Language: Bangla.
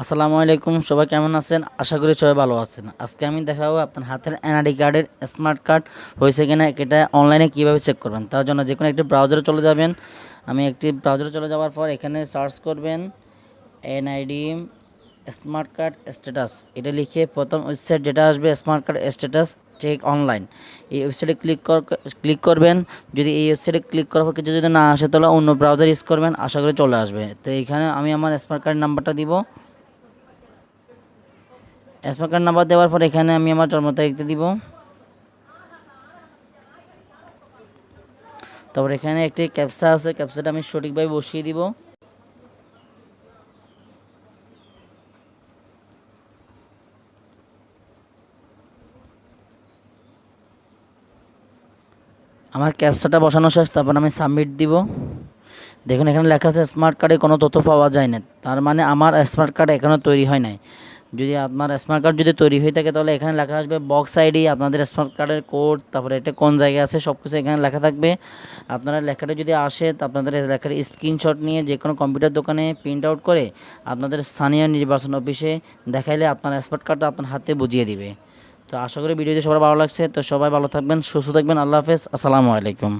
আসসালামু আলাইকুম, সবাই কেমন আছেন? আশা করি সবাই ভালো আছেন। আজকে আমি দেখাবো আপনার হাতের এনআইডি কার্ডের স্মার্ট কার্ড হয়েছে কিনা, এটা অনলাইনে কীভাবে চেক করবেন? তার জন্য যে কোনো একটি ব্রাউজারে চলে যাবেন। আমি একটি ব্রাউজারে চলে যাওয়ার পর এখানে সার্চ করবেন এনআইডি স্মার্ট কার্ড স্ট্যাটাস এটা লিখে প্রথম ওয়েবসাইট যেটা আসবে, smart card status check online এই ওয়েবসাইটে ক্লিক কর ক্লিক করবেন। যদি এই ওয়েবসাইটে ক্লিক করার পর কিছু যদি না আসে, তাহলে অন্য ব্রাউজার ইউজ করবেন। আশা করি চলে আসবে। তো এখানে আমি আমার স্মার্ট কার্ড নাম্বারটা দিব। স্মার্ট কার্ড নাম্বার দেওয়ার পর এখানে আমি আমার জন্ম তারিখটা দিব। তারপর এখানে একটি ক্যাপসা আছে ক্যাপসাটা আমি সঠিকভাবে বসিয়ে দিব। আমার ক্যাপসাটা বসানো শেষ, তারপর আমি সাবমিট দিব। দেখুন, এখানে লেখা আছে স্মার্ট কার্ডে কোনো তথ্য পাওয়া যায় না। তার মানে আমার স্মার্ট কার্ড এখনও তৈরি হয় নাই। যদি আপনার স্মার্ট কার্ড যদি তৈরি হয়ে থাকে, তাহলে এখানে লেখা আসবে বক্স আইডি আপনাদের স্মার্ট কার্ডের কোড তারপরে এটা কোন জায়গায় আছে সব কিছু এখানে লেখা থাকবে। আপনারা লেখাটা যদি আসে, তো আপনাদের লেখার স্ক্রিনশট নিয়ে যে কোনো কম্পিউটার দোকানে প্রিন্ট আউট করে আপনাদের স্থানীয় নির্বাচন অফিসে দেখাইলে আপনার স্মার্ট কার্ডটা আপনার হাতে বুঝিয়ে দিবে। তো আশা করি ভিডিওটি সবার ভালো লাগছে। তো সবাই ভালো থাকবেন, সুস্থ থাকবেন। আল্লাহ হাফেজ। আসসালামু আলাইকুম।